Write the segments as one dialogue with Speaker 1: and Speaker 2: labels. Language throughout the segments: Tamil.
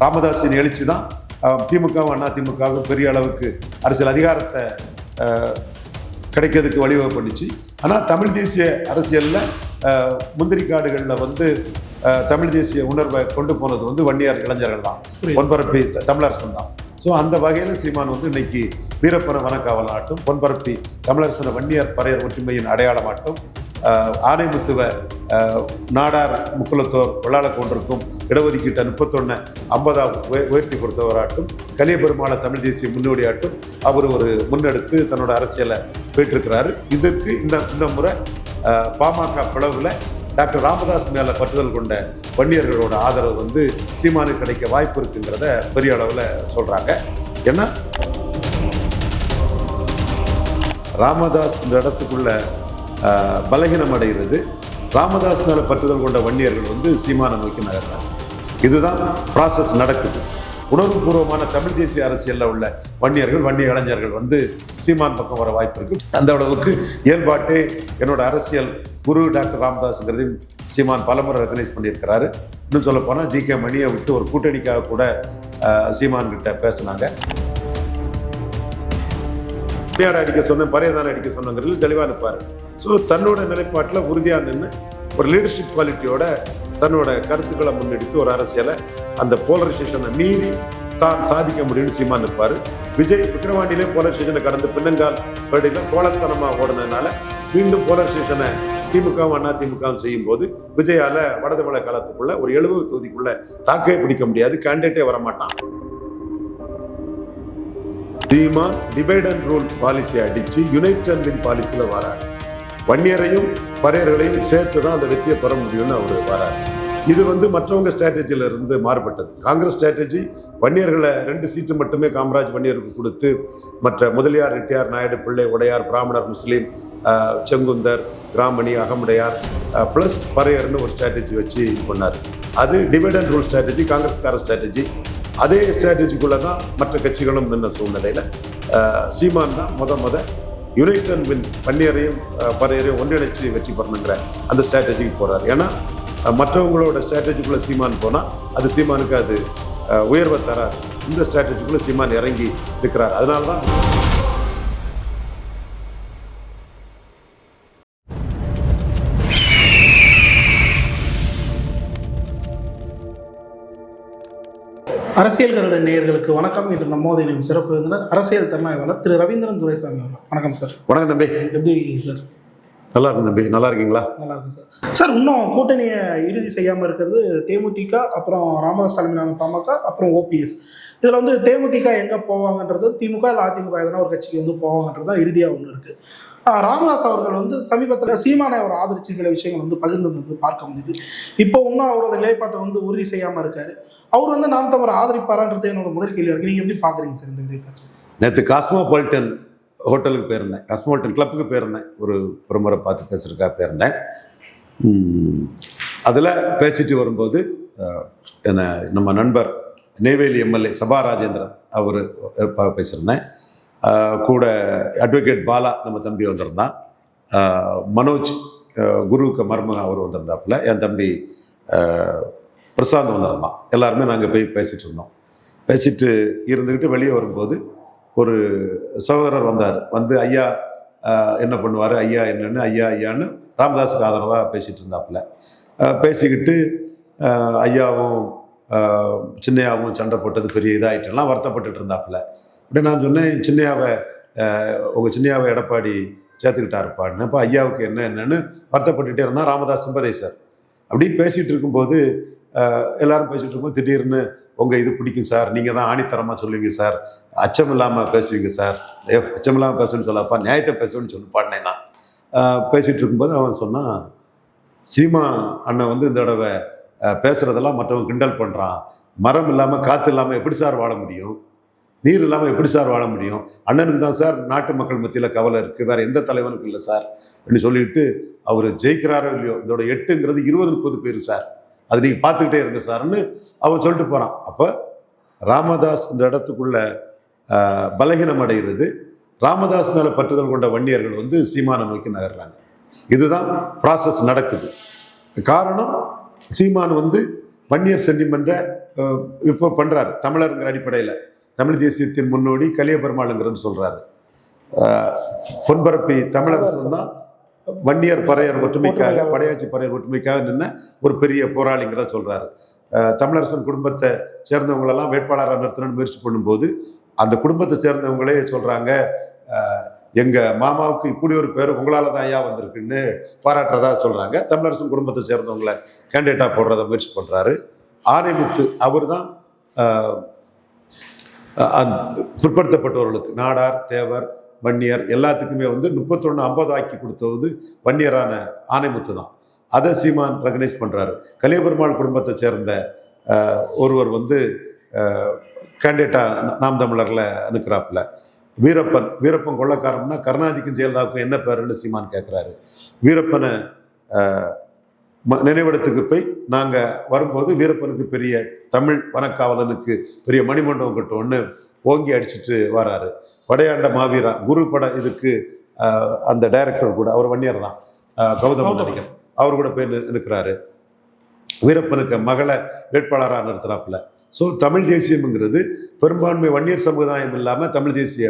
Speaker 1: ராமதாஸின் எழுச்சி தான் திமுகவும் அண்ணா திமுகவும் பெரிய அளவுக்கு அரசியல் அதிகாரத்தை கிடைக்கிறதுக்கு வழிவகை பண்ணிச்சு ஆனால் தமிழ் தேசிய அரசியலில் முந்திரி காடுகளில் வந்து தமிழ் தேசிய உணர்வை கொண்டு போனது வந்து வன்னியார் இளைஞர்கள் தான். பொன்பரப்பி தமிழரசன் தான். ஸோ அந்த வகையில் சீமான் வந்து இன்னைக்கு வீரப்பன வனக்காவல் ஆட்டும் பொன்பரப்பி தமிழரசன வன்னியர் பறையர் ஒற்றுமையின் அடையாளமாட்டும் ஆணைமுத்துவ நாடார் முக்குலத்தோர் கொள்ளாள கொண்டிருக்கும் இடஒதுக்கீட்டை முப்பத்தொன்னு ஐம்பதாம் உயர்த்தி கொடுத்தவராட்டும் கலியபெருமான தமிழ் தேசிய முன்னோடியாட்டும் அவர் ஒரு முன்னெடுத்து தன்னோட அரசியலை போயிட்டுருக்கிறாரு இதற்கு இந்த இந்த முறை பாமக பிளவில் டாக்டர் ராமதாஸ் மேலே பற்றுதல் கொண்ட வன்னியர்களோட ஆதரவு வந்து சீமானுக்கு கிடைக்க வாய்ப்பு இருக்குங்கிறத பெரிய அளவில் சொல்கிறாங்க ஏன்னா ராமதாஸ் இந்த இடத்துக்குள்ள பலகீனம் அடைகிறது ராமதாஸ் மேலே பற்றுதல் கொண்ட வன்னியர்கள் வந்து சீமானை நோக்கி நகர்றாங்க. இதுதான் ப்ராசஸ் நடக்குது. உணர்வுபூர்வமான தமிழ் தேசிய அரசியலில் உள்ள வன்னியர்கள் வன்னிய இளைஞர்கள் வந்து சீமான் பக்கம் வர வாய்ப்பு இருக்கு. அந்த அளவுக்கு இயல்பாட்டே என்னோட அரசியல் குரு டாக்டர் ராமதாஸ்ங்கிறதையும் சீமான் பலமுறை ரெக்கனைஸ் பண்ணியிருக்கிறாரு. இன்னும் சொல்ல போனால் ஜி கே மணியை விட்டு ஒரு கூட்டணிக்காக கூட சீமான் கிட்ட பேசினாங்க. அடிக்க சொன்னேன் பரையதான அடிக்க சொன்னங்கிறது தெளிவாக இருப்பார் ஸோ தன்னோட நிலைப்பாட்டில் உறுதியாக நின்று ஒரு லீடர்ஷிப் குவாலிட்டியோட தன்னோட கருத்துக்களை முன்னெடுத்து ஒரு அரசியலை அந்த போலரைசேஷனை மீறி தான் சாதிக்க முடியும்னு சீமா நிற்பார் விஜய் விக்ரவாண்டியிலே போலரைசேஷனை கடந்து பின்னங்கால் படியில் கோலத்தனமாக ஓடுனதுனால மீண்டும் போலரைசேஷனை திமுகவும் அண்ணா திமுகவும் செய்யும் போது விஜயால வடதமிழ காலத்துக்குள்ள ஒரு எழுபது தொகுதிக்குள்ள தாக்கே பிடிக்க முடியாது கேண்டிடேட்டே வரமாட்டான். தீமா டிவைட் அண்ட் ரூல் பாலிசி அடிச்சு யுனைட் அண்ட் வின் பாலிசியில் வராங்க வன்னியரையும் பறையர்களையும் சேர்த்து தான் அந்த வெற்றியை பெற முடியும்னு அவர் வராரு. இது வந்து மற்றவங்க ஸ்ட்ராட்டஜியில இருந்து மாறுபட்டது. காங்கிரஸ் ஸ்ட்ராட்டஜி வன்னியர்களை ரெண்டு சீட்டு மட்டுமே காமராஜ் வன்னியருக்கு கொடுத்து மற்ற முதலியார் ரெட்டியார் நாயுடு பிள்ளை உடையார் பிராமணர் முஸ்லீம் செங்குந்தர் கிராமணி அகமுடையார் ப்ளஸ் பறையர்னு ஒரு ஸ்ட்ராட்டஜி வச்சு இது பண்ணார். அது டிவைட் அண்ட் ரூல் ஸ்ட்ராட்டஜி காங்கிரஸ்கார ஸ்ட்ராட்டஜி அதே ஸ்ட்ராட்டஜிக்குள்ளே தான் மற்ற கட்சிகளும் நின்ற சூழ்நிலையில் சீமான் தான் முத முத யுனைட் அண்ட் வின் பன்னியரையும் அஹ், பறையரையும் ஒன்றிணைச்சு வெற்றி பெறணுங்கிற அந்த ஸ்ட்ராட்டஜிக்கு போகிறார் ஏன்னா மற்றவங்களோட ஸ்ட்ராட்டஜிக்குள்ளே சீமான் போனால் அது சீமானுக்கு அது உயர்வை தராது. இந்த ஸ்ட்ராட்டஜிக்குள்ளே சீமான் இறங்கி இருக்கிறார். அதனால தான்
Speaker 2: அரசியல் கருட நேயர்களுக்கு வணக்கம். இன்று நம்மோது இணையும் சிறப்பு விருந்தினர் அரசியல் திறனாய்வாளர் திரு ரவீந்திரன் துரைசாமி அவர்கள். வணக்கம் சார்
Speaker 1: வணக்கம் தம்பி.
Speaker 2: எப்படி இருக்கீங்க சார்
Speaker 1: நல்லா இருக்கும் தம்பி. நல்லா இருக்கீங்களா?
Speaker 2: நல்லா இருக்கு சார் சார் இன்னும் கூட்டணியை இறுதி செய்யாமல் இருக்கிறது தேமுதிக அப்புறம் ராமதாஸ் தலைமையிலான பாமக அப்புறம் ஓபிஎஸ் இதில் வந்து தேமுதிக எங்கே போவாங்கன்றது திமுக இல்லை அதிமுக எதனா ஒரு கட்சிக்கு வந்து போவாங்கன்றது தான் இறுதியாக ஒன்று இருக்குது ராமதாஸ் அவர்கள் வந்து சமீபத்தில் சீமானை அவர் ஆதரித்து சில விஷயங்கள் வந்து பகிர்ந்தது பார்க்க முடியுது. இப்போ இன்னும் அவரோட நிலைப்பாட்டை வந்து உறுதி செய்யாமல் இருக்காரு. அவர் வந்து நாம் தமிழ் ஆதரிப்பாரான்றது என்னோட முதல் கேள்வி இருக்கு. நீங்கள் எப்படி பார்க்குறீங்க சார் இந்த விதத்தை
Speaker 1: நேற்று காஸ்மோபாலிட்டன் ஹோட்டலுக்கு போயிருந்தேன். காஸ்மோபாலிட்டன் கிளப்புக்கு போயிருந்தேன். ஒரு பிரமரை பார்த்து பேசுறதுக்காக போயிருந்தேன். அதில் பேசிட்டு வரும்போது என்ன நம்ம நண்பர் நெய்வேலி எம்எல்ஏ சபா ராஜேந்திரன் அவர் பேசியிருந்தேன். கூட அட்வொகேட் பாலா நம்ம தம்பி வந்திருந்தான். மனோஜ் குருவுக்கு மர்ம அவர் வந்திருந்தாப்புல. என் தம்பி பிரசாந்த் வந்திருந்தான் எல்லாருமே நாங்கள் போய் பேசிகிட்டு இருந்தோம். பேசிட்டு இருந்துக்கிட்டு வெளியே வரும்போது ஒரு சகோதரர் வந்தார். வந்து ஐயா என்ன பண்ணுவார்? ஐயா என்னன்னு ஐயா ஐயான்னு ராமதாஸுக்கு ஆதரவாக பேசிகிட்டு இருந்தாப்புல. பேசிக்கிட்டு ஐயாவும் சின்னையாவும் சண்டை போட்டது பெரிய இதாகிட்டுலாம் வருத்தப்பட்டுட்டு இருந்தாப்புல. அப்படி நான் சொன்னேன் சின்னையாவை உங்கள் சின்னையாவை எடப்பாடி சேர்த்துக்கிட்டாருப்பான்னு. அப்போ ஐயாவுக்கு என்ன என்னன்னு வருத்தப்பட்டுட்டே இருந்தால் ராமதாஸ் சிம்பதேசர் அப்படி பேசிகிட்டு இருக்கும்போது எல்லாரும் பேசிகிட்டு இருக்கும்போது திடீர்னு உங்கள் இது பிடிக்கும் சார். நீங்கள் தான் ஆணித்தரமாக சொல்லுவீங்க சார். அச்சம் இல்லாமல் பேசுவீங்க சார். ஏ அச்சம் இல்லாமல் பேசுன்னு சொல்லப்பா நியாயத்தை பேசுன்னு சொல்லி பாடினேன் நான். பேசிகிட்டு இருக்கும்போது அவன் சொன்னான் சீமா அண்ணன் வந்து இந்த தடவை பேசுகிறதெல்லாம் மற்றவங்க கிண்டல் பண்ணுறான் மரம் இல்லாமல் காற்று இல்லாமல் எப்படி சார் வாழ முடியும்? நீர் இல்லாமல் எப்படி சார் வாழ முடியும்? அண்ணனுக்கு தான் சார் நாட்டு மக்கள் மத்தியில் கவலை இருக்குது வேறு எந்த தலைவனுக்கும் இல்லை சார். அப்படின்னு சொல்லிட்டு அவர் ஜெயிக்கிறாரோ இல்லையோ இதோட எட்டுங்கிறது இருபது முப்பது பேர் சார். அது நீங்கள் பார்த்துக்கிட்டே இருங்க சார்னு அவன் சொல்லிட்டு போகிறான் அப்போ ராமதாஸ் இந்த இடத்துக்குள்ள பலகீனம் அடைகிறது. ராமதாஸ் மேலே பற்றுதல் கொண்ட வன்னியர்கள் வந்து சீமானை நோக்கி நகர்றாங்க. இதுதான் ப்ராசஸ் நடக்குது. காரணம் சீமான் வந்து வன்னியர் சென்டிமெண்ட இப்போ பண்ணுறாரு தமிழருங்கிற அடிப்படையில். தமிழ் தேசியத்தின் முன்னோடி கலியபெருமாளுங்கிறன்னு சொல்கிறாரு பொன்பரப்பி தமிழரசன் தான் வன்னியர் பறையர் ஒற்றுமைக்காக படையாச்சி பறையர் ஒற்றுமைக்காக நின்ன ஒரு பெரிய போராளிங்கிறத சொல்றாரு. அஹ், தமிழரசன் குடும்பத்தை சேர்ந்தவங்களெல்லாம் வேட்பாளராக நிறுத்தணும்னு முயற்சி பண்ணும்போது அந்த குடும்பத்தை சேர்ந்தவங்களே சொல்றாங்க அஹ், எங்க மாமாவுக்கு இப்படி ஒரு பேர் உங்களால தான் ஐயா வந்திருக்குன்னு பாராட்டுறதா சொல்றாங்க. தமிழரசன் குடும்பத்தை சேர்ந்தவங்கள கேண்டிடேட்டா போடுறத முயற்சி பண்றாரு. ஆனைமுத்து அவர் தான் பிற்படுத்தப்பட்டவர்களுக்கு நாடார் தேவர் வன்னியர் எல்லாத்துக்குமே வந்து முப்பத்தொன்று ஐம்பது ஆக்கி கொடுத்தது வன்னியரான ஆனைமுத்து தான். அதை சீமான் ரெகனைஸ் பண்ணுறாரு கலியபெருமாள் குடும்பத்தை சேர்ந்த ஒருவர் வந்து கேண்டிடேட்டாக நாம் தமிழரில் அனுக்கிறாப்புல வீரப்பன் வீரப்பன் கொள்ளக்காரம்னா கருணாதிக்கும் ஜெயலலிதாவுக்கும் என்ன பேருன்னு சீமான் கேட்குறாரு வீரப்பனை ம- நினைவிடத்துக்கு போய் நாங்கள் வரும்போது வீரப்பனுக்கு பெரிய தமிழ் வனக்காவலனுக்கு பெரிய மணிமண்டபம் கட்டும்னு ஓங்கி அடிச்சிட்டு வராரு. படையாண்ட மாவீரா குரு பட இதுக்கு அந்த டைரக்டர் கூட அவர் வன்னியர் தான். கௌதம். நினைக்கிறேன் அவர் கூட போய் நிற்கிறாரு. வீரப்பனுக்கு மகளை வேட்பாளராக நிறுத்துறாப்புல ஸோ தமிழ் தேசியம்ங்கிறது பெரும்பான்மை வன்னியர் சமுதாயம் இல்லாமல் தமிழ் தேசிய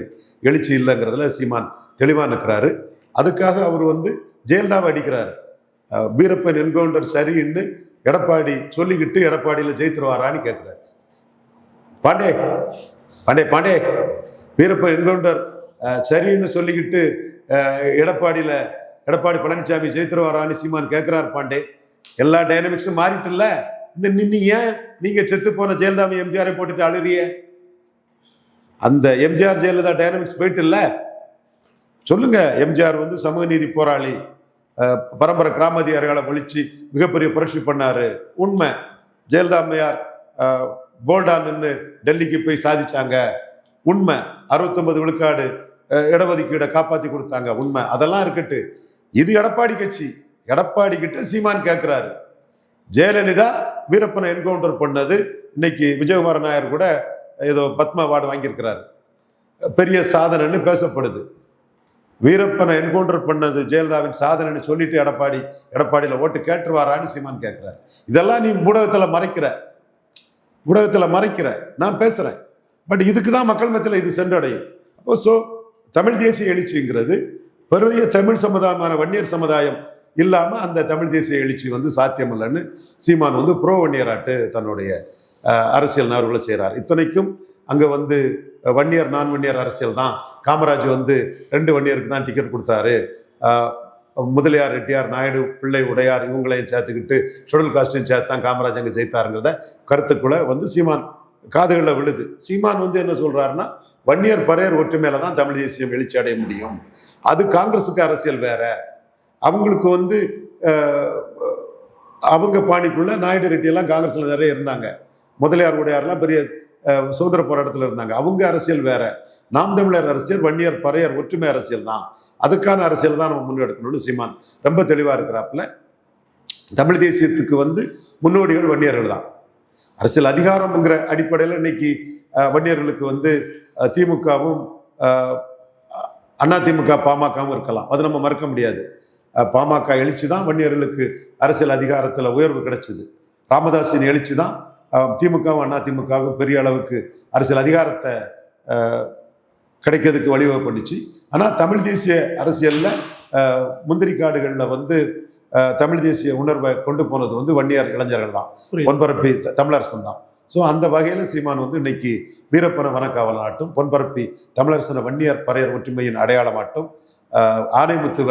Speaker 1: எழுச்சி இல்லைங்கிறதுல சீமான் தெளிவாக நிற்கிறாரு. அதுக்காக அவர் வந்து ஜெயலலிதாவை அடிக்கிறாரு. வீரப்பன் என்கவுண்டர் சரின்னு எடப்பாடி சொல்லிக்கிட்டு எடப்பாடியில் ஜெயித்துருவாரான்னு கேட்குறாரு பாண்டே பாண்டே பாண்டே. வீரப்ப என்கவுண்டர் சரின்னு சொல்லிக்கிட்டு எடப்பாடியில் எடப்பாடி பழனிசாமி ஜெயித்துருவாரான்னு சீமான் கேட்குறார் பாண்டே. எல்லா டைனமிக்ஸும் மாறிட்டுல்ல? இந்த நின்னு ஏன் நீங்க செத்து போன ஜெயலலிதா எம்ஜிஆரை போட்டுட்டு அழுறிய அந்த எம்ஜிஆர் ஜெயலலிதா டைனமிக்ஸ் போயிட்டு இல்லை சொல்லுங்க எம்ஜிஆர் வந்து சமூக நீதி போராளி. பரம்பரை கிராமதிகாரிகளை ஒழிச்சு மிகப்பெரிய புரட்சி பண்ணாரு. உண்மை. ஜெயலலிதா அம்மையார் அஹ், போல்டா நின்று டெல்லிக்கு போய் சாதிச்சாங்க. உண்மை. அறுபத்தொன்பது விழுக்காடு இடஒதுக்கீடை காப்பாற்றி கொடுத்தாங்க. உண்மை. அதெல்லாம் இருக்கட்டு. இது எடப்பாடி கட்சி. எடப்பாடி கிட்ட சீமான் கேட்குறாரு ஜெயலலிதா வீரப்பனை என்கவுண்டர் பண்ணது. இன்னைக்கு விஜயகுமார் நாயர் கூட ஏதோ பத்ம அவார்டு வாங்கியிருக்கிறாரு. பெரிய சாதனைன்னு பேசப்படுது. வீரப்பனை என்கவுண்டர் பண்ணது ஜெயலலிதாவின் சாதனைன்னு சொல்லிட்டு எடப்பாடி எடப்பாடியில் ஓட்டு கேட்டுருவாரான்னு சீமான் கேட்குறாரு இதெல்லாம் நீ ஊடகத்தில் மறைக்கிற. ஊடகத்தில் மறைக்கிற. நான் பேசுகிறேன் பட் இதுக்கு தான் மக்கள் மத்தியில் இது சென்றடையும். அப்போ ஸோ தமிழ் தேசிய எழுச்சிங்கிறது பெரிய தமிழ் சமுதாயமான வன்னியர் சமுதாயம் இல்லாமல் அந்த தமிழ் தேசிய எழுச்சி வந்து சாத்தியம் இல்லைன்னு சீமான் வந்து புரோ வன்னியராட்டு தன்னுடைய அரசியல் நகர்வுகளை செய்கிறார் இத்தனைக்கும் அங்கே வந்து வன்னியர் நான் வன்னியர் அரசியல் தான். காமராஜ் வந்து ரெண்டு வன்னியருக்கு தான் டிக்கெட் கொடுத்தாரு. முதலியார் ரெட்டியார் நாயுடு பிள்ளை உடையார் இவங்களையும் சேர்த்துக்கிட்டு ஷெடியூல் காஸ்டையும் சேர்த்து தான் காமராஜ் அங்கே ஜெயித்தாருங்கிறத கருத்துக்குள்ள வந்து சீமான் காதுகளில் விழுது. சீமான் வந்து என்ன சொல்கிறாருன்னா வன்னியர் பறையர் ஒற்றுமையில தான் தமிழ் தேசியம் எழுச்சி அடைய முடியும். அது காங்கிரஸுக்கு அரசியல் வேற. அவங்களுக்கு வந்து அவங்க பாணிக்குள்ள நாயுடு ரெட்டியெல்லாம் காங்கிரஸில் நிறைய இருந்தாங்க. முதலியார் உடையார்லாம் பெரிய சுதந்திர போராட்டத்தில் இருந்தாங்க. அவங்க அரசியல் வேற. நாம் தமிழர் அரசியல் வன்னியர் பறையர் ஒற்றுமை அரசியல் தான். அதுக்கான அரசியல் தான் நம்ம முன்னெடுக்கணும்னு சீமான் ரொம்ப தெளிவாக இருக்கிறாப்புல. தமிழ் தேசியத்துக்கு வந்து முன்னோடிகள் வன்னியர்கள் தான். அரசியல் அதிகாரம்ங்கிற அடிப்படையில் இன்னைக்கு வன்னியர்களுக்கு வந்து திமுகவும் அண்ணா திமுக பாமகவும் இருக்கலாம். அது நம்ம மறக்க முடியாது. பாமக எழுச்சி தான் வன்னியர்களுக்கு அரசியல் அதிகாரத்தில் உயர்வு கிடைச்சிது. ராமதாஸின் எழுச்சி தான் திமுகவும் அண்ணா திமுகவும் பெரிய அளவுக்கு அரசியல் அதிகாரத்தை கிடைக்கிறதுக்கு வழிவகை பண்ணிச்சு. ஆனால் தமிழ் தேசிய அரசியலில் முந்திரி காடுகளில் வந்து தமிழ் தேசிய உணர்வை கொண்டு போனது வந்து வன்னியர் இளைஞர்கள் தான். பொன்பரப்பி தமிழரசன் தான். ஸோ அந்த வகையில் சீமான் வந்து இன்னைக்கு வீரப்பன வனக்காவலாட்டும் பொன்பரப்பி தமிழரசன வன்னியர் பறையர் ஒற்றுமையின் அடையாளமாட்டும் ஆஹ், ஆனைமுத்துவ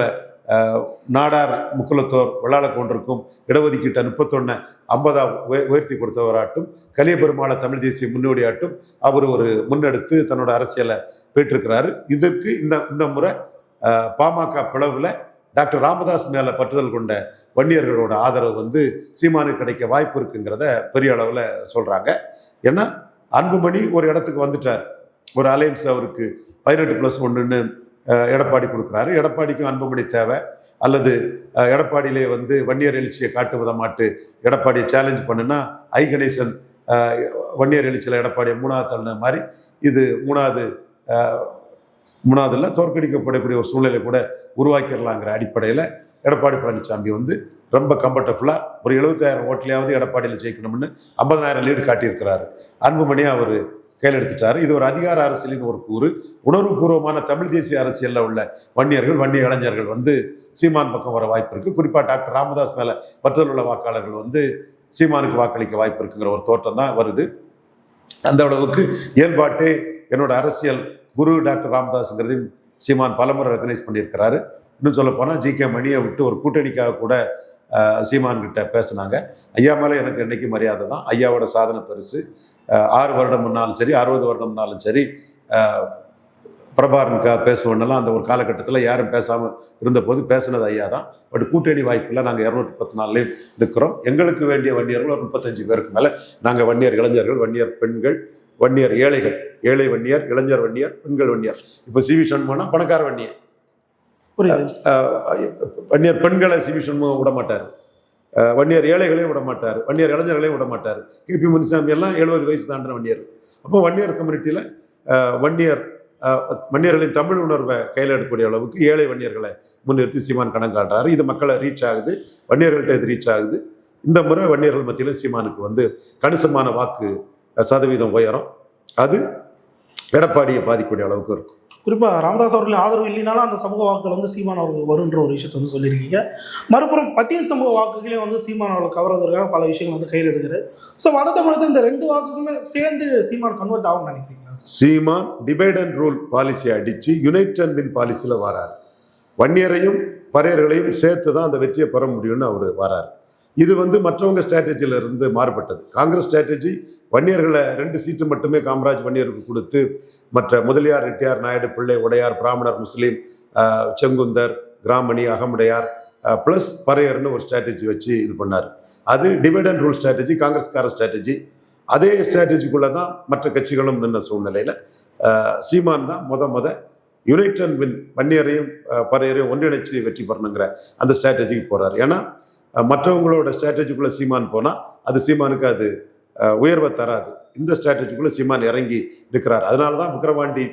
Speaker 1: நாடார் முக்குலத்தோர் வெள்ளாள கொண்டிருக்கும் இடஒதுக்கீட்டை முப்பத்தொன்னு ஐம்பதா உயர்த்தி கொடுத்தவராட்டும் கலியபெருமாள தமிழ் தேசிய முன்னோடியாட்டும் அவர் ஒரு முன்னெடுத்து தன்னோட அரசியலை போயிட்டிருக்கிறாரு இதற்கு இந்த இந்த முறை பாமக பிளவில் டாக்டர் ராமதாஸ் மேலே பற்றுதல் கொண்ட வன்னியர்களோட ஆதரவு வந்து சீமானுக்கு கிடைக்க வாய்ப்பு இருக்குங்கிறத பெரிய அளவில் சொல்கிறாங்க ஏன்னா அன்புமணி ஒரு இடத்துக்கு வந்துட்டார். ஒரு அலையன்ஸ் அவருக்கு பதினெட்டு ப்ளஸ் ஒன்றுன்னு எடப்பாடி கொடுக்குறாரு. எடப்பாடிக்கும் அன்புமணி தேவை. அல்லது எடப்பாடியிலே வந்து வன்னியர் எழுச்சியை காட்டு விதமாட்டு எடப்பாடியை சேலஞ்ச் பண்ணுனா ஐ கணேசன் வன்னியர் எழுச்சியில் எடப்பாடியை மூணாவது தள்ளின மாதிரி இது மூணாவது மூணாவதில் மூணாவதுல தோற்கடிக்கப்படக்கூடிய ஒரு சூழ்நிலை கூட உருவாக்கிடலாங்கிற அடிப்படையில் எடப்பாடி பழனிசாமி வந்து ரொம்ப கம்ஃபர்டபுளாக ஒரு எழுபத்தாயிரம் ஓட்டிலையாவது எடப்பாடியில் ஜெயிக்கணும்னு ஐம்பதனாயிரம் லீடு காட்டியிருக்கிறாரு. அன்புமணி அவர் கையில் எடுத்துட்டாரு. இது ஒரு அதிகார அரசியலின் ஒரு கூறு. உணர்வுபூர்வமான தமிழ் தேசிய அரசியலில் உள்ள வன்னியர்கள் வன்னிய இளைஞர்கள் வந்து சீமான் பக்கம் வர வாய்ப்பு இருக்குது குறிப்பாக டாக்டர் ராமதாஸ் மேலே பற்றுதல் உள்ள வாக்காளர்கள் வந்து சீமானுக்கு வாக்களிக்க வாய்ப்பு இருக்குங்கிற ஒரு தோட்டம் தான் வருது. அந்த அளவுக்கு இயல்பாட்டே என்னோட அரசியல் குரு டாக்டர் ராமதாஸுங்கிறதையும் சீமான் பலமுறை ரெக்கனைஸ் பண்ணியிருக்கிறாரு. இன்னும் சொல்ல போனால் ஜி கே மணியை விட்டு ஒரு கூட்டணிக்காக கூட சீமான்கிட்ட சீமான் கிட்ட பேசுனாங்க. ஐயா மேலே எனக்கு என்னைக்கு மரியாதை தான்? ஐயாவோட சாதனை பெருசு. ஆறு வருடம் முன்னாலும் சரி அறுபது வருடம் முன்னாலும் சரி பிரபாரனுக்காக பேசுவோன்னெல்லாம் அந்த ஒரு காலகட்டத்தில் யாரும் பேசாமல் இருந்தபோது பேசுனது ஐயா தான். பட் கூட்டணி வாய்ப்பில் நாங்கள் இரநூத்தி பத்து நாள்லேயும் இருக்கிறோம் எங்களுக்கு வேண்டிய வன்னியர்கள் ஒரு முப்பத்தஞ்சு பேருக்கு மேலே. நாங்கள் வன்னியர் இளைஞர்கள் வன்னியர் பெண்கள் வன்னியர் ஏழைகள் ஏழை வன்னியர் இளைஞர் வன்னியர் பெண்கள் வன்னியர். இப்போ சி வி சண்முகம்னா பணக்கார வன்னியர். வன்னியர் பெண்களை சி வி சண்முகம் விட மாட்டார் வன்னியர் ஏழைகளையும் விட மாட்டார் வன்னியர் இளைஞர்களையும் விட மாட்டார் கேபி முனுசாமி எல்லாம் எழுபது வயசு தாண்டின வன்னியர். அப்போ வன்னியர் கம்யூனிட்டியில் வன்னியர் வன்னியர்களின் தமிழ் உணர்வை கையில் எடுக்கக்கூடிய அளவுக்கு ஏழை வன்னியர்களை முன்னிறுத்தி சீமான் கணக்கு காட்டுறாரு. இது மக்களை ரீச் ஆகுது. வன்னியர்கள்ட்ட இது ரீச் ஆகுது. இந்த முறை வன்னியர்கள் மத்தியில் சீமானுக்கு வந்து கணிசமான வாக்கு சதவீதம் உயரும். அது எடப்பாடியை பாதிக்கக்கூடிய அளவுக்கு இருக்கும்.
Speaker 2: குறிப்பா ராமதாஸ் அவர்களின் ஆதரவு இல்லைனாலும் அந்த சமூக வாக்குகள் வந்து சீமான் அவர்கள் வருன்ற ஒரு விஷயத்தை வந்து சொல்லியிருக்கீங்க. மறுபுறம் பட்டியல் சமூக வாக்குகளையும் வந்து சீமான் அவர்கள் கவர்வதற்காக பல விஷயங்கள் வந்து கையில் எடுக்கிறார். ஸோ மத தமிழகத்தில் இந்த ரெண்டு வாக்குகளுமே சேர்ந்து சீமான் கன்வெர்ட் ஆகும்னு நினைக்கிறீங்களா?
Speaker 1: சீமான் டிவைட் அண்ட் ரூல் பாலிசியை அடித்து யுனைட் அண்ட் வின் பாலிசியில் வராரு. வன்னியரையும் பறையர்களையும் சேர்த்து தான் அந்த வெற்றியை பெற முடியும்னு அவர் வராரு. இது வந்து மற்றவங்க ஸ்ட்ராட்டஜியில் இருந்து மாறுபட்டது. காங்கிரஸ் ஸ்ட்ராட்டஜி வன்னியர்களை ரெண்டு சீட்டு மட்டுமே காமராஜ் வன்னியருக்கு கொடுத்து மற்ற முதலியார் ரெட்டியார் நாயுடு பிள்ளை உடையார் பிராமணர் முஸ்லீம் செங்குந்தர் கிராமணி அகமுடையார் ப்ளஸ் பறையர்னு ஒரு ஸ்ட்ராட்டஜி வச்சு இது பண்ணார். அது டிவைட் அண்ட் ரூல் ஸ்ட்ராட்டஜி காங்கிரஸ்கார ஸ்ட்ராட்டஜி அதே ஸ்ட்ராட்டஜிக்குள்ளே தான் மற்ற கட்சிகளும் நின்ற சூழ்நிலையில் சீமான் தான் முத முத யுனைட் அண்ட் வின் வன்னியரையும் பறையரையும் ஒன்றிணைச்சு வெற்றி பெறணுங்கிற அந்த ஸ்ட்ராட்டஜிக்கு போகிறார் ஏன்னா மற்றவங்களோட ஸ்ட்ராட்டஜிக்குள்ளே சீமான் போனால் அது சீமானுக்கு அது உயர்வை தராது. இந்த ஸ்ட்ராட்டஜிக்குள்ளே சீமான் இறங்கி இருக்கிறார் அதனால தான் விக்ரவாண்டி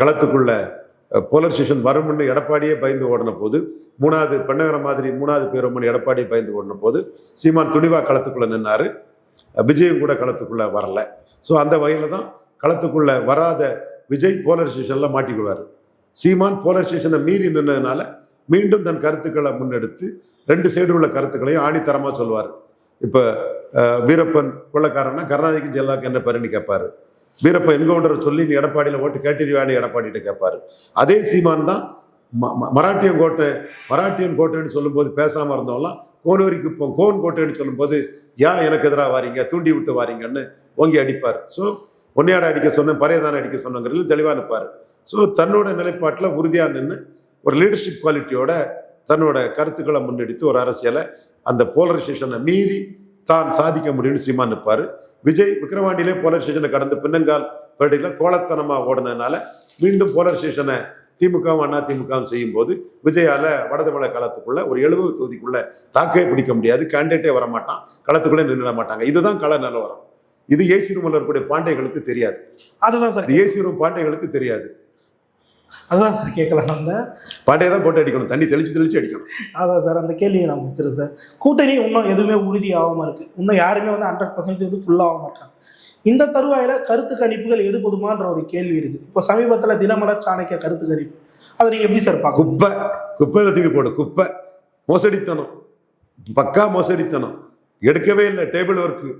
Speaker 1: களத்துக்குள்ள போலரைசேஷன் வரும்னு எடப்பாடியே பயந்து ஓடின போது மூணாவது பெண்ணகர மாதிரி மூணாவது பேரும்னு எடப்பாடியே பயந்து ஓடின போது சீமான் துணிவா களத்துக்குள்ளே நின்னாரு. விஜயும் கூட களத்துக்குள்ளே வரல. ஸோ அந்த வகையில் தான் களத்துக்குள்ளே வராத விஜய் போலரைசேஷனில் மாட்டிக்குவார். சீமான் போலரைசேஷனை மீறி நின்னதுனால மீண்டும் தன் கருத்துக்களை முன்னெடுத்து ரெண்டு சைடு உள்ள கருத்துக்களையும் ஆணித்தரமாக சொல்வார். இப்போ வீரப்பன் கொள்ளக்காரன்னா கருணாநிதிக்கு ஜெயலலிதாக்கு என்ன பேருன்னு கேட்பாரு. வீரப்பன் என்கவுண்டரை சொல்லி நீ எடப்பாடியில் ஓட்டு கேட்டிருவானு எடப்பாடிட்டு கேட்பாரு. அதே சீமான் தான் ம- ம- மராட்டியன் கோட்டை மராட்டியன் கோட்டைன்னு சொல்லும்போது பேசாமல் இருந்தவங்களாம் கோனூரிக்கு இப்போ கோன் கோட்டைன்னு சொல்லும்போது ஏன் எனக்கு எதிராக வாரீங்க தூண்டி விட்டு வாரீங்கன்னு ஓங்கி அடிப்பார். ஸோ பொன்னையாட அடிக்க சொன்னேன் பறையதான அடிக்க சொன்னங்கிறதுல தெளிவாக இருப்பார் ஸோ தன்னோட நிலைப்பாட்டில் உறுதியாக நின்று ஒரு லீடர்ஷிப் குவாலிட்டியோட தன்னோட கருத்துக்களை முன்னெடுத்து ஒரு அரசியலை அந்த போலரைசேஷனை மீறி தான் சாதிக்க முடியும்னு சீமான் நிற்பார். விஜய் விக்ரவாண்டியிலே போலரைசேஷனை கடந்து பின்னங்கால் பேட்டையில் கோலத்தனமாக ஓடுனதுனால மீண்டும் போலரைசேஷனை திமுகவும் அண்ணா திமுகவும் செய்யும் போது விஜயால வடதமிழ களத்துக்குள்ள ஒரு எழுபது தொகுதிக்குள்ள தாக்கே பிடிக்க முடியாது. கேண்டிடேட்டே வர மாட்டான் களத்துக்குள்ளே நின்றுட மாட்டாங்க. இதுதான் கள நிலவரம். இது ஏசி ரூமில் இருக்கக்கூடிய பாண்டியர்களுக்கு தெரியாது.
Speaker 2: அதுதான் சார்.
Speaker 1: ஏசி ரூம் பாண்டியர்களுக்கு தெரியாது.
Speaker 2: அதுதான் சார் கேட்கலாம். அந்த
Speaker 1: பாண்டியை தான் போட்டு அடிக்கணும். தண்ணி தெளிச்சு தெளிச்சு அடிக்கணும்.
Speaker 2: அதான் சார் அந்த கேள்வியை நான் முடிச்சிருக்கேன் சார். கூட்டணி இன்னும் எதுவுமே உறுதி ஆகாமல் இருக்குது இன்னும் யாருமே வந்து ஹண்ட்ரட் பர்சன்ட் வந்து ஃபுல்லாக மாட்டாங்க இந்த தருவாயில் கருத்து கணிப்புகள் எது போதுமான்ற ஒரு கேள்வி இருக்குது இப்போ சமீபத்தில் தினமலர் சாணக்கிய கருத்து கணிப்பு. அதை நீங்கள் எப்படி சார் பார்க்கணும்?
Speaker 1: குப்பை. குப்பை தூக்கி போடு. குப்பை. மோசடித்தனம். பக்கா மோசடித்தனம். எடுக்கவே இல்லை. Table work.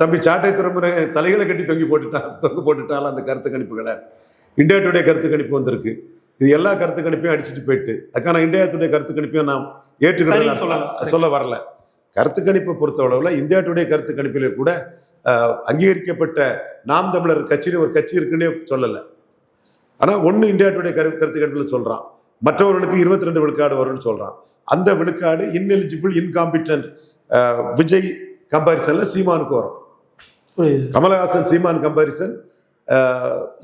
Speaker 1: தம்பி சாட்டை திருமுறை தலைகளை கட்டி தொங்கி போட்டுட்டான் தொங்க போட்டுட்டாலும் அந்த கருத்து கணிப்புகளை? இந்தியா டுடே கருத்து கணிப்பு வந்திருக்கு. இது எல்லா கருத்து கணிப்பையும் அடிச்சுட்டு போயிட்டு அதுக்கான இந்தியா டுடே கருத்து கணிப்பையும் நாம் ஏற்றுக்கிறேன். சொல்ல வரல. கருத்து கணிப்பை பொறுத்தளவில் இந்தியா டுடே கருத்து கணிப்பிலே கூட அங்கீகரிக்கப்பட்ட நாம் தமிழர் கட்சின்னு ஒரு கட்சி இருக்குன்னே சொல்லலை. ஆனால் ஒன்று இந்தியா டுடே கரு கருத்து கணிப்பில் சொல்கிறான் மற்றவர்களுக்கு இருபத்தி ரெண்டு விழுக்காடு வரும்னு சொல்கிறான் அந்த விழுக்காடு இன்எலிஜிபிள் இன்காம்பிட்டன்ட் விஜய் கம்பாரிசனில் சீமானுக்கு வரும். கமலஹாசன் சீமான் கம்பாரிசன்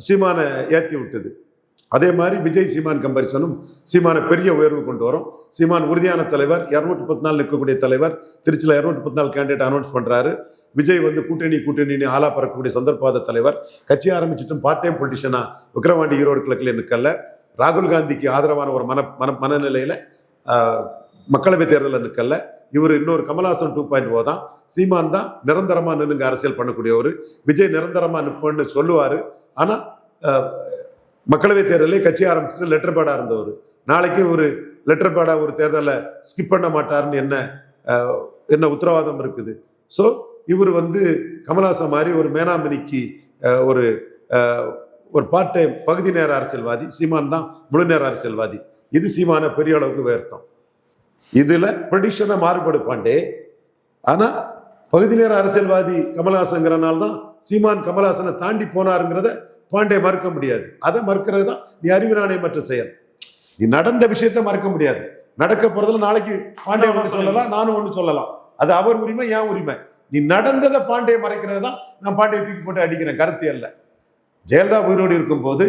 Speaker 1: சீமானை ஏற்றி விட்டது. அதே மாதிரி விஜய் சீமான் கம்பரிசனும் சீமானை பெரிய உயர்வு கொண்டு வரும். சீமான் உறுதியான தலைவர் இரநூத்தி பத்து நாள் நிற்கக்கூடிய தலைவர் திருச்சியில் இரநூத்தி பத்து நாள் கேண்டிடேட் அனௌன்ஸ் பண்ணுறாரு விஜய் வந்து கூட்டணி கூட்டணின்னு ஆளா பறக்கக்கூடிய சந்தர்ப்பாத தலைவர். கட்சி ஆரம்பிச்சிட்டும் பார்ட் டைம் பொலிட்டிஷனாக விக்ரவாண்டி ஈரோடு கிழக்கில் நிற்கல ராகுல் காந்திக்கு ஆதரவான ஒரு மன மன மனநிலையில் மக்களவை தேர்தலில் நிற்கல இவர் இன்னொரு கமல்ஹாசன் டூ பாயிண்ட் ஓ தான். சீமான் தான் நிரந்தரமாக நின்னுங்க அரசியல் பண்ணக்கூடியவர். விஜய் நிரந்தரமாக நிற்பன்னு சொல்லுவார். ஆனால் மக்களவைத் மக்களவை கட்சி ஆரம்பிச்சுட்டு லெட்டர் பேடாக இருந்தவர். நாளைக்கு ஒரு லெட்டர் பேடாக ஒரு தேர்தலை ஸ்கிப் பண்ண மாட்டாருன்னு என்ன என்ன உத்தரவாதம் இருக்குது? ஸோ இவர் வந்து கமல்ஹாசன் மாதிரி ஒரு மேனாமினிக்கு ஒரு ஒரு பார்ட் டைம் பகுதி நேர அரசியல்வாதி. சீமான் தான் முழு நேர அரசியல்வாதி. இது சீமான பெரிய அளவுக்கு உயர்த்தம். இதுல ப்ரெடிஷனை மாறுபடு பாண்டே ஆனா பகுதி நேர அரசியல்வாதி கமல்ஹாசங்கிறனால தான் சீமான் கமல்ஹாசனை தாண்டி போனாருங்கிறத பாண்டே மறுக்க முடியாது. அதை மறுக்கிறது தான் நீ அறிவு நாணயமற்ற செயல். நீ நடந்த விஷயத்த மறக்க முடியாது. நடக்க போறதுல நாளைக்கு பாண்டே ஒன்று சொல்லலாம் நானும் ஒன்று சொல்லலாம். அது அவர் உரிமை என் உரிமை. நீ நடந்ததை பாண்டே மறைக்கிறது தான் நான் பாண்டியை தூக்கி போட்டு அடிக்கிறேன் கருத்து அல்ல. ஜெயலலிதா உயிரோடு இருக்கும்போது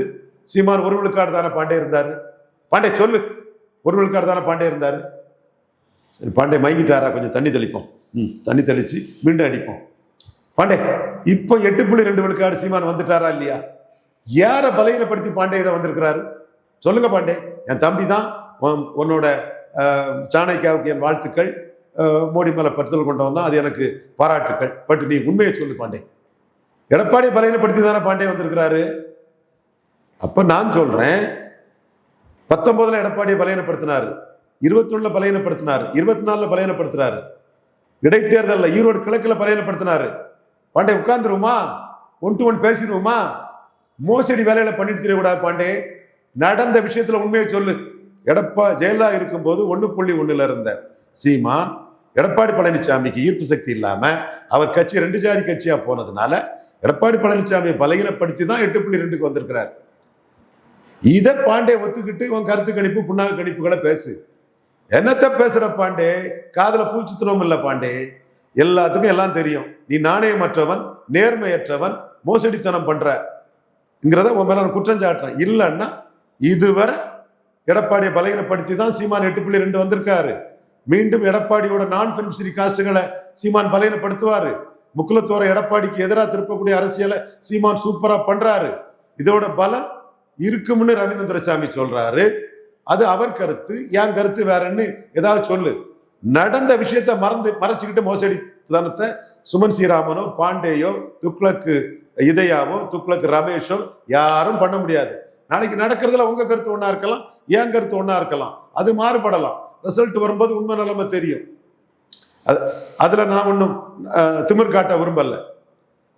Speaker 1: சீமான் ஒரு விழுக்காடு தானே பாண்டே இருந்தாரு? பாண்டே சொல்லு. ஒரு விழுக்காடு தானே பாண்டே இருந்தாரு? சரி பாண்டே மயங்கிட்டாரா? கொஞ்சம் தண்ணி தெளிப்போம். ம் தண்ணி தெளித்து மீண்டும் அடிப்போம். பாண்டே இப்போ எட்டு புள்ளி ரெண்டு விழுக்காடு சீமான் வந்துட்டாரா இல்லையா? யாரை பலகீனப்படுத்தி பாண்டே இதை வந்திருக்கிறாரு? சொல்லுங்க பாண்டே. என் தம்பி தான் உன்னோட சாணக்கியாவுக்கு என் வாழ்த்துக்கள். மோடி மேலே பற்றுதல் கொண்டு தான். அது எனக்கு பாராட்டுக்கள். பட் நீ உண்மையை சொல்லு பாண்டே. எடப்பாடி பலகீனப்படுத்தி தானே பாண்டே வந்திருக்கிறாரு? அப்போ நான் சொல்கிறேன் பத்தொம்போதில் எடப்பாடியை பலகீனப்படுத்தினார். இருபத்தொன்னுல பலையனப்படுத்தினார் இருபத்தி நாலுல பலையனப்படுத்துறாரு இடைத்தேர்தலில் ஈரோடு கிழக்கில் பலையனப்படுத்தினாரு பாண்டே உட்கார்ந்துருவோமா? ஒன் டு ஒன் பேசிடுவோமா? மோசடி வேலையில பண்ணிட்டு தெரியக்கூடாது பாண்டே. நடந்த விஷயத்துல உண்மையை சொல்லு. எடப்பா ஜெயலலிதா இருக்கும்போது ஒன்று புள்ளி ஒன்றுல இருந்த சீமான் எடப்பாடி பழனிசாமிக்கு ஈர்ப்பு சக்தி இல்லாம அவர் கட்சி ரெண்டு ஜாதி கட்சியா போனதுனால எடப்பாடி பழனிசாமியை பலகீனப்படுத்தி தான் எட்டு புள்ளி ரெண்டுக்கு வந்திருக்கிறார். இதை பாண்டே ஒத்துக்கிட்டு உன் கருத்து கணிப்பு புண்ணாக்கு கணிப்புகளை பேசு. என்னத்த பேசுற பாண்டே? காதில் பூச்சித்துறோம் இல்ல பாண்டே. எல்லாத்துக்கும் எல்லாம் தெரியும். நீ நாணயமற்றவன் நேர்மையற்றவன் மோசடித்தனம் பண்றங்கிறத உன் மேல நான் குற்றம் சாட்டுறேன். இல்லைன்னா இதுவரை எடப்பாடியை பலகீனப்படுத்தி தான் சீமான் எட்டு புள்ளி ரெண்டு வந்திருக்காரு. மீண்டும் எடப்பாடியோட நான் பெனிஃபிஷரி காஸ்டுகளை சீமான் பலகீனப்படுத்துவாரு. முக்குலத்தோர எடப்பாடிக்கு எதிராக திருப்பக்கூடிய அரசியலை சீமான் சூப்பரா பண்றாரு. இதோட பலம் இருக்கும்னு ரவீந்திர துரைசாமி சொல்றாரு. அது அவர் கருத்து என் கருத்து வேறன்னு ஏதாவது சொல்லு. நடந்த விஷயத்த மறந்து மறைச்சிக்கிட்டு மோசடி தனத்தை சுமன் ஸ்ரீராமனோ பாண்டேயோ துக்ளக்கு இதயாவோ துக்ளக்கு ரமேஷோ யாரும் பண்ண முடியாது. நாளைக்கு நடக்கிறதுல உங்க கருத்து ஒன்றா இருக்கலாம் என் கருத்து ஒன்றா இருக்கலாம். அது மாறுபடலாம். ரிசல்ட் வரும்போது உண்மை நிலைமை தெரியும். அது அதுல நான் ஒன்றும் திமிர் காட்ட விரும்பல.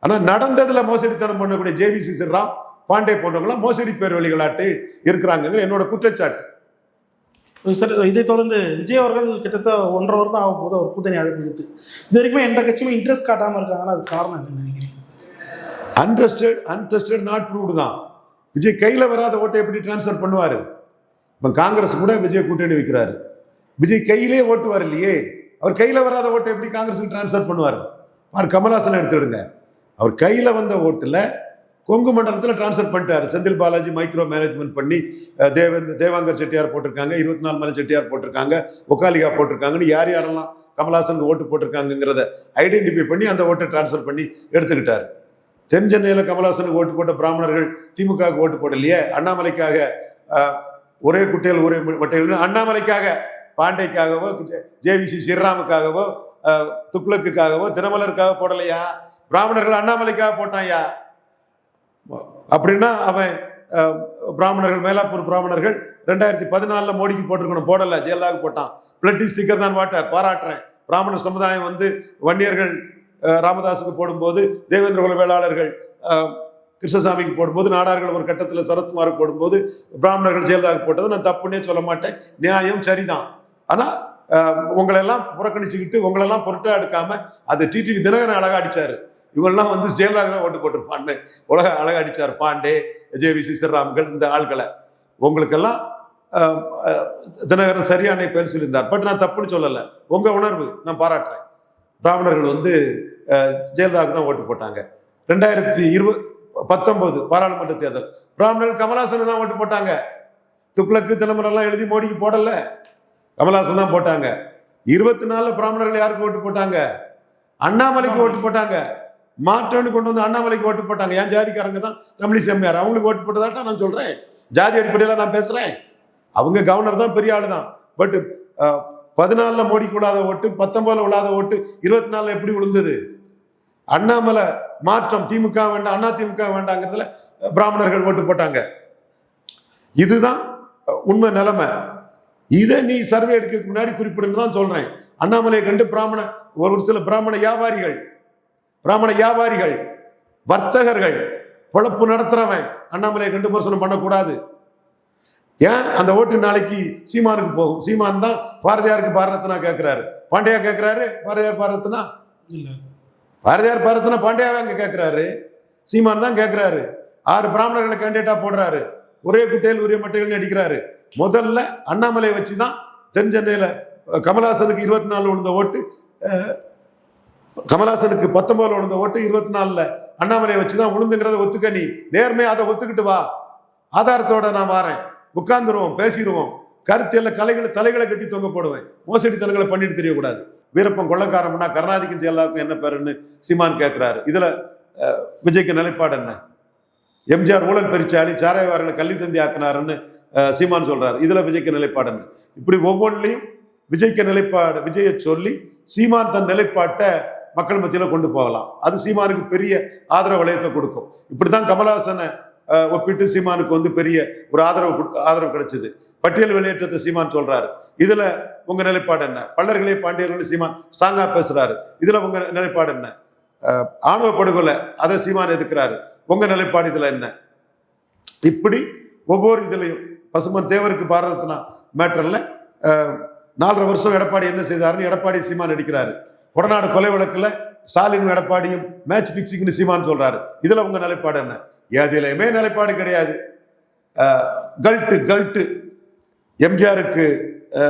Speaker 1: ஆனா நடந்ததுல மோசடித்தனம் பண்ணக்கூடிய ஜேவிசி சிறாம் பாண்டே போன்றவங்களாம் மோசடி பேர் வழிகளாட்டு இருக்கிறாங்க என்னோட குற்றச்சாட்டு.
Speaker 2: சார் இதை தொடர்ந்து விஜய் அவர்கள் கிட்டத்தட்ட ஒன்றரை வருடம் ஆகும் போது அவர் கூட்டணி அழைப்பு விடுத்து. இது வரைக்குமே எந்த கட்சியுமே இன்ட்ரெஸ்ட் காட்டாமல் இருக்காங்கன்னா அது காரணம் என்ன நினைக்கிறீங்க sir?
Speaker 1: Untrusted untrusted not proved தான். விஜய் கையில் வராத ஓட்டை எப்படி டிரான்ஸ்ஃபர் பண்ணுவார்? இப்போ காங்கிரஸ் கூட விஜய் கூட்டணி வைக்கிறாரு. விஜய் கையிலே ஓட்டுவார் இல்லையே அவர் கையில் வராத ஓட்டை எப்படி காங்கிரஸுக்கு டிரான்ஸ்ஃபர் பண்ணுவார்? அவர் கமல்ஹாசன் எடுத்துடுங்க. அவர் கையில் வந்த ஓட்டில் கொங்கு மண்டலத்தில் டிரான்ஸ்ஃபர் பண்ணிட்டார். செந்தில் பாலாஜி மைக்ரோ மேனேஜ்மெண்ட் பண்ணி அஹ், தேவேந்திர தேவாங்கர் செட்டியார் போட்டிருக்காங்க. இருபத்தி நாலு மலை செட்டியார் போட்டிருக்காங்க. ஒக்காலிகா போட்டிருக்காங்கன்னு யார் யாரெல்லாம் கமலாசன் ஓட்டு போட்டிருக்காங்கங்கிறத ஐடென்டிஃபை பண்ணி அந்த ஓட்டை டிரான்ஸ்ஃபர் பண்ணி எடுத்துக்கிட்டார். தென் சென்னையில் கமலாசனுக்கு ஓட்டு போட்ட பிராமணர்கள் திமுகவுக்கு ஓட்டு போடலையே? அண்ணாமலைக்காக ஒரே குட்டையில் ஒரே மட்டையில் அண்ணாமலைக்காக பாண்டேக்காகவோ ஜேவிசி ஸ்ரீராமுக்காகவோ துக்ளக்குக்காகவோ தினமலருக்காக போடலையா? பிராமணர்கள் அண்ணாமலைக்காக போட்டாயா? அப்படின்னா அவன் பிராமணர்கள் மேலாப்பூர் பிராமணர்கள் ரெண்டாயிரத்தி பதினாலில் மோடிக்கு போட்டிருக்கணும். போடல ஜெயலலிதாவுக்கு போட்டான். பிளட்டி ஸ்டிக்கர் தான் வாட்டார் பாராட்டுறேன். பிராமண சமுதாயம் வந்து வன்னியர்கள் ராமதாஸுக்கு போடும்போது தேவேந்திர குல வேளாளர்கள் கிருஷ்ணசாமிக்கு போடும்போது நாடார்கள் ஒரு கட்டத்தில் சரத்குமாருக்கு போடும்போது பிராமணர்கள் ஜெயலலிதாவுக்கு போட்டது நான் தப்புன்னே சொல்ல மாட்டேன். நியாயம் சரிதான். ஆனால் உங்களெல்லாம் புறக்கணிச்சுக்கிட்டு உங்களெல்லாம் பொருட்டாக எடுக்காமல் அது டிடிவி தினகரன் அழகா அடித்தார் இவெல்லாம் வந்து ஜெயலலிதா தான் ஓட்டு போட்டிருப்பான்னு உலக அழக அடிச்சார் பாண்டே ஜேவி சிசராம்கள் இந்த ஆள்களை. உங்களுக்கெல்லாம் தினகரன் சரியான பேர் சொல்லியிருந்தார். பட் நான் தப்புன்னு சொல்லலை. உங்கள் உணர்வு நான் பாராட்டுறேன். பிராமணர்கள் வந்து ஜெயலலிதாவுக்கு தான் ஓட்டு போட்டாங்க. ரெண்டாயிரத்தி இருபது பத்தொன்பது பாராளுமன்ற தேர்தல். பிராமணர்கள் கமலாசன் தான் ஓட்டு போட்டாங்க. துக்ளக்கு தினமரெல்லாம் எழுதி மோடிக்கு போடல. கமலாசன் தான் போட்டாங்க. இருபத்தி நாலில் பிராமணர்கள் யாருக்கு ஓட்டு போட்டாங்க? அண்ணாமலைக்கு ஓட்டு போட்டாங்க. மாற்றம்னு கொண்டு வந்து அண்ணாமலைக்கு ஓட்டு போட்டாங்க. என் ஜாதிக்காரங்க தான் தமிழி செம்மையார். அவங்களுக்கு ஓட்டு போட்டதாட்டா நான் சொல்கிறேன் ஜாதி அடிப்படையில் நான் பேசுகிறேன் அவங்க கவர்னர் தான் பெரிய ஆளு தான். பட் பதினாலில் மோடிக்கு விழாத ஓட்டு பத்தொம்போதில் விழாத ஓட்டு இருபத்தி நாலில் எப்படி விழுந்தது? அண்ணாமலை மாற்றம் திமுக வேண்டாம் அண்ணா திமுக வேண்டாங்கிறதுல பிராமணர்கள் ஓட்டு போட்டாங்க. இதுதான் உண்மை நிலைமை. இதை நீ சர்வே எடுக்கிறதுக்கு முன்னாடி குறிப்பிடுன்னு தான் சொல்கிறேன் அண்ணாமலையை கண்டு பிராமண ஒரு சில பிராமண வியாபாரிகள் பிராமண வியாபாரிகள் வர்த்தகர்கள் பொழப்பு நடத்துறவன் அண்ணாமலையை கண்டு விமர்சனம் பண்ணக்கூடாது. ஏன்? அந்த ஓட்டு நாளைக்கு சீமானுக்கு போகும். சீமான் தான் பாரதியாருக்கு பாரதத்னா கேட்கிறாரு பாண்டியா கேட்கிறாரு பாரதியார் பாரதத்னா
Speaker 2: இல்ல.
Speaker 1: பாரதியார் பாரதத்னா பாண்டியாவே அங்க கேட்கிறாரு சீமான் தான் கேட்கிறாரு ஆறு பிராமணர்களை கேண்டிடேட்டா போடுறாரு. ஒரே குட்டையில் உரிய மட்டைகள் அடிக்கிறாரு. முதல்ல அண்ணாமலையை வச்சு தான் தென் சென்னையில் கமல்ஹாசனுக்கு இருபத்தி நாலு விழுந்த ஓட்டு கமலாசனுக்கு பத்தொன்பதுல விழுந்த ஓட்டு இருபத்தி நாலுல அண்ணாமலையை வச்சு தான் விழுந்துங்கிறத ஒத்துக்க நீ. நேர்மையா அதை ஒத்துக்கிட்டு வா. ஆதாரத்தோட நான் வாரேன். உட்கார்ந்துருவோம் பேசிடுவோம் கருத்தியல்ல கலைகளை தலைகளை கட்டி தொங்க போடுவேன். தலைகளை பண்ணிட்டு தெரியக்கூடாது. வீரப்பன் கொள்ளக்காரம்னா கருணாதிக்கும் ஜெயலலிதாவுக்கும் என்ன பேருன்னு சீமான் கேட்கிறாரு இதுல விஜய்க்கு நிலைப்பாடு என்ன? எம்ஜிஆர் ஊழல் பெருச்சாளி சாராயவார்களை கல்வி தந்தி ஆக்கினாருன்னு சீமான் சொல்றாரு. இதுல விஜய்க்கு நிலைப்பாடு என்ன? இப்படி ஒவ்வொன்றிலையும் விஜய்க்கு நிலைப்பாடு விஜயை சொல்லி சீமான் தன் நிலைப்பாட்டை மக்கள் மத்தியில் கொண்டு போகலாம். அது சீமானுக்கு பெரிய ஆதரவு வளையத்தை கொடுக்கும். இப்படி தான் கமலஹாசனை ஒப்பிட்டு சீமானுக்கு வந்து பெரிய ஒரு ஆதரவு கொடு- ஆதரவு கிடைச்சது. பட்டியல் வெளியேற்றத்தை சீமான் சொல்றாரு. இதுல உங்க நிலைப்பாடு என்ன? பல்லர்களே பாண்டியர்கள் சீமான் ஸ்ட்ராங்கா பேசுறாரு. இதுல உங்க நிலைப்பாடு என்ன? ஆணவ படுகொலை அதை சீமான் எதுக்குறாரு? உங்க நிலைப்பாடு இதுல என்ன? இப்படி ஒவ்வொரு இதுலையும் பசுமன் தேவருக்கு பாரதத்தினா மேட்டர்ல நாலரை வருஷம் எடப்பாடி என்ன செய்தாருன்னு எடப்பாடி சீமான் அடிக்கிறாரு கொடநாடு கொலை வழக்கில் ஸ்டாலின் எடப்பாடியும் மேட்ச் பிக்சிங்னு சீமான் சொல்கிறாரு இதில் உங்கள் நிலைப்பாடு என்ன? எதுலையுமே நிலைப்பாடு கிடையாது. Cult cult. எம்ஜிஆருக்கு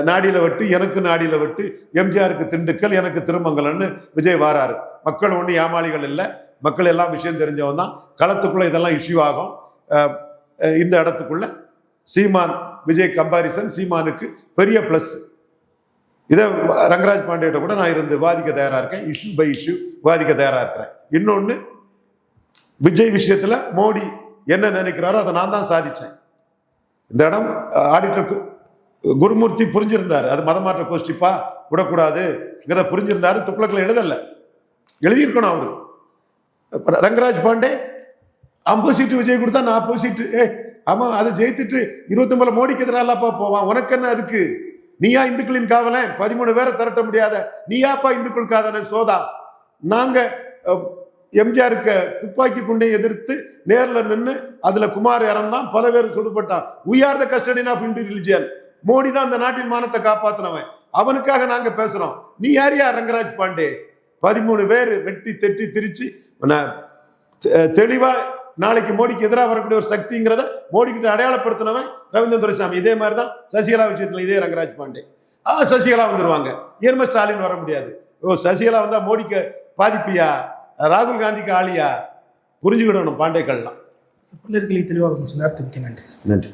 Speaker 1: நாடியில் வெட்டு எனக்கு நாடியில் வெட்டு எம்ஜிஆருக்கு திண்டுக்கல் எனக்கு திருமங்கலன்னு விஜய் வாராரு. மக்கள் ஒன்றும் ஏமாளிகள் இல்லை. மக்கள் எல்லாம் விஷயம் தெரிஞ்சவன் தான். களத்துக்குள்ளே இதெல்லாம் இஷ்யூ ஆகும். இந்த இடத்துக்குள்ள சீமான் விஜய் கம்பாரிசன் சீமானுக்கு பெரிய ப்ளஸ் இதை ரங்கராஜ் பாண்டியிட்ட கூட நான் இருந்து வாதிக்க தயாராக இருக்கேன். இஷ்யூ பை இஷ்யூ வாதிக்க தயாராக இருக்கிறேன். இன்னொன்று விஜய் விஷயத்தில் மோடி என்ன நினைக்கிறாரோ அதை நான் தான் சாதித்தேன் இந்த இடம் ஆடிட்டர் குருமூர்த்தி புரிஞ்சிருந்தார். அது மதமாற்ற கோஷ்டிப்பா? விடக்கூடாதுங்கிறத புரிஞ்சிருந்தாரு. துப்புளக்கில் எழுதல. எழுதியிருக்கணும் அவரு. ரங்கராஜ் பாண்டே ஐம்பது சீட்டு விஜய் கொடுத்தா நான் நாற்பது சீட்டு. ஏ ஆமாம் அதை ஜெயித்துட்டு இருபத்தொன்பதுல மோடிக்கு எதிராலப்பா போவான். உனக்கு என்ன அதுக்கு? நீயா இந்துக்களின் காவலன். பதிமூணு பேரை திரட்ட முடியாத. நீயாப்பா இந்துக்கள் காதலன் சோதா. நாங்க எம்ஜிஆருக்கு துப்பாக்கி குண்டை எதிர்த்து நேரில் நின்று அதுல குமார் இறந்தான். பல பேர் சுடுபட்டான். We are the of Hindu religion Modi தான் அந்த நாட்டின் மானத்தை காப்பாத்தினவன். அவனுக்காக நாங்க பேசுறோம். நீ யாரியா ரங்கராஜ் பாண்டே? பதிமூணு பேர் வெட்டி தெட்டி திரிச்சு தெளிவா நாளைக்கு மோடிக்கு எதிராக வரக்கூடிய ஒரு சக்திங்கிறத மோடி கிட்ட அடையாளப்படுத்தினவன் ரவீந்திர துரைசாமி. இதே மாதிரி தான் சசிகலா விஷயத்துல இதே ரங்கராஜ் பாண்டே. ஆ சசிகலா வந்துருவாங்க. ஏர்ம ஸ்டாலின் வர முடியாது? ஓ சசிகலா வந்தா மோடிக்கு பாதிப்பியா? ராகுல் காந்திக்கு ஆளியா? புரிஞ்சுக்கிடணும் பாண்டேக்கள்லாம்.
Speaker 2: பல்லர்களை தெளிவாக நன்றி.
Speaker 1: நன்றி.